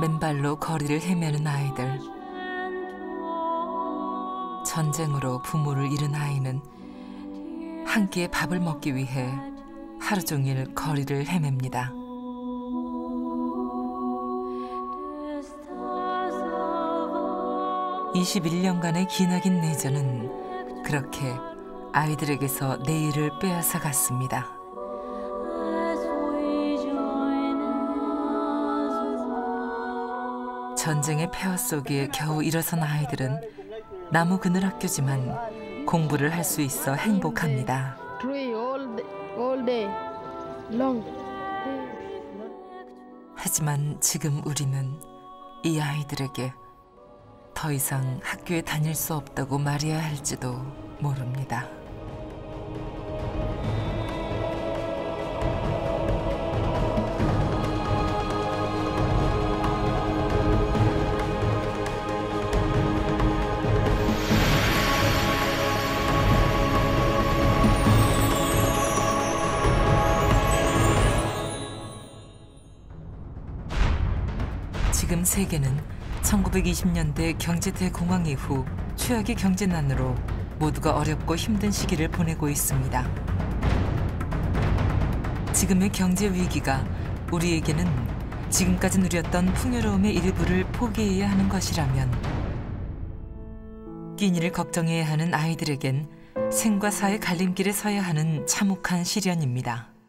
맨발로 거리를 헤매는 아이들. 전쟁으로 부모를 잃은 아이는 한 끼의 밥을 먹기 위해 하루 종일 거리를 헤맵니다. (21년간의) 기나긴 내전은 그렇게 아이들에게서 내일을 빼앗아 갔습니다. 전쟁의 폐허 속에 겨우 일어선 아이들은 나무 그늘 학교지만 공부를 할 수 있어 행복합니다. 하지만 지금 우리는 이 아이들에게 더 이상 학교에 다닐 수 없다고 말해야 할지도 모릅니다. 지금 세계는 1920년대 경제 대공황 이후 최악의 경제난으로 모두가 어렵고 힘든 시기를 보내고 있습니다. 지금의 경제 위기가 우리에게는 지금까지 누렸던 풍요로움의 일부를 포기해야 하는 것이라면 끼니를 걱정해야 하는 아이들에겐 생과 사의 갈림길에 서야 하는 참혹한 시련입니다.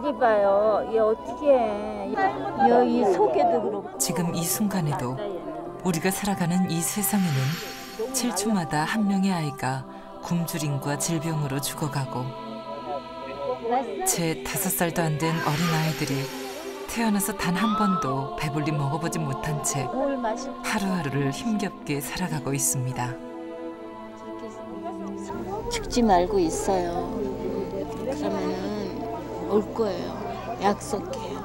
다리 봐요. 얘 어떻게 해. 여기 속에도 그렇고. 지금 이 순간에도 우리가 살아가는 이 세상에는 7초마다 한 명의 아이가 굶주림과 질병으로 죽어가고 제 다섯 살도 안 된 어린 아이들이 태어나서 단 한 번도 배불리 먹어보지 못한 채 하루하루를 힘겹게 살아가고 있습니다. 죽지 말고 있어요. 올 거예요. 약속해요.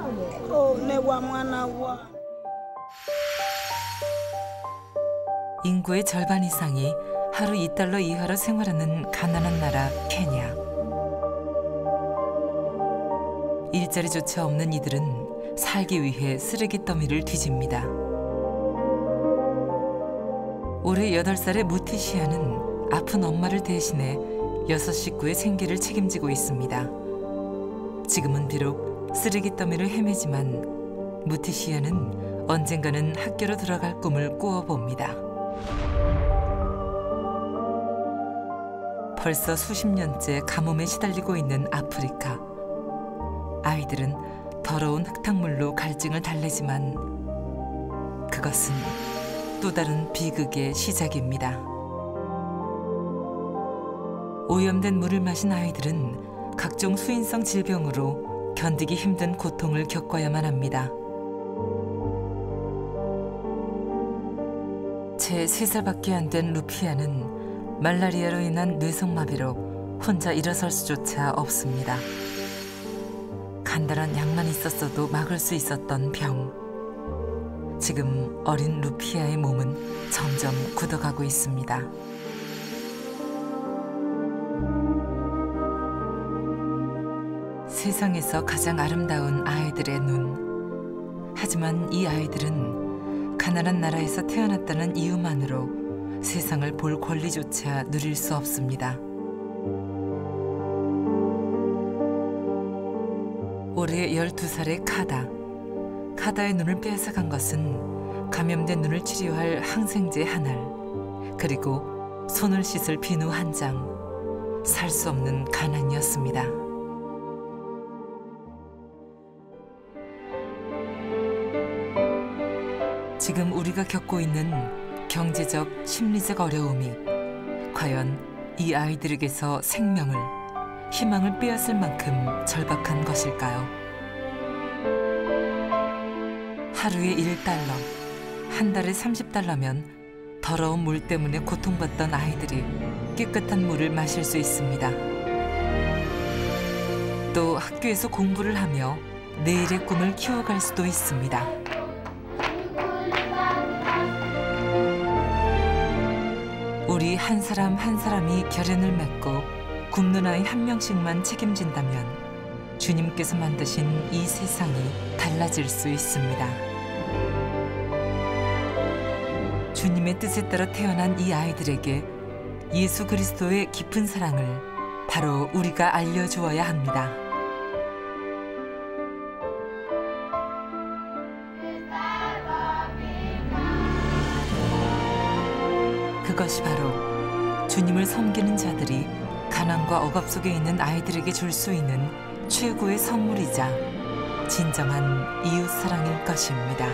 인구의 절반 이상이 하루 2달러 이하로 생활하는 가난한 나라 케냐. 일자리조차 없는 이들은 살기 위해 쓰레기 더미를 뒤집니다. 올해 8살의 무티시아는 아픈 엄마를 대신해 여섯 식구의 생계를 책임지고 있습니다. 지금은 비록 쓰레기 더미를 헤매지만 무티시아는 언젠가는 학교로 들어갈 꿈을 꾸어봅니다. 벌써 수십 년째 가뭄에 시달리고 있는 아프리카. 아이들은 더러운 흙탕물로 갈증을 달래지만 그것은 또 다른 비극의 시작입니다. 오염된 물을 마신 아이들은 각종 수인성 질병으로 견디기 힘든 고통을 겪어야만 합니다. 제 3살밖에 안 된 루피아는 말라리아로 인한 뇌성마비로 혼자 일어설 수조차 없습니다. 간단한 약만 있었어도 막을 수 있었던 병. 지금 어린 루피아의 몸은 점점 굳어가고 있습니다. 세상에서 가장 아름다운 아이들의 눈. 하지만 이 아이들은 가난한 나라에서 태어났다는 이유만으로 세상을 볼 권리조차 누릴 수 없습니다. 올해 12살의 카다. 카다의 눈을 빼앗아간 것은 감염된 눈을 치료할 항생제 한 알, 그리고 손을 씻을 비누 한 장, 살 수 없는 가난이었습니다. 지금 우리가 겪고 있는 경제적, 심리적 어려움이 과연 이 아이들에게서 생명을, 희망을 빼앗을 만큼 절박한 것일까요? 하루에 1달러, 한 달에 30달러면 더러운 물 때문에 고통받던 아이들이 깨끗한 물을 마실 수 있습니다. 또 학교에서 공부를 하며 내일의 꿈을 키워갈 수도 있습니다. 우리 한 사람 한 사람이 결연을 맺고 굶는 아이 한 명씩만 책임진다면 주님께서 만드신 이 세상이 달라질 수 있습니다. 주님의 뜻에 따라 태어난 이 아이들에게 예수 그리스도의 깊은 사랑을 바로 우리가 알려주어야 합니다. 그것이 바로 주님을 섬기는 자들이 가난과 억압 속에 있는 아이들에게 줄 수 있는 최고의 선물이자 진정한 이웃 사랑일 것입니다.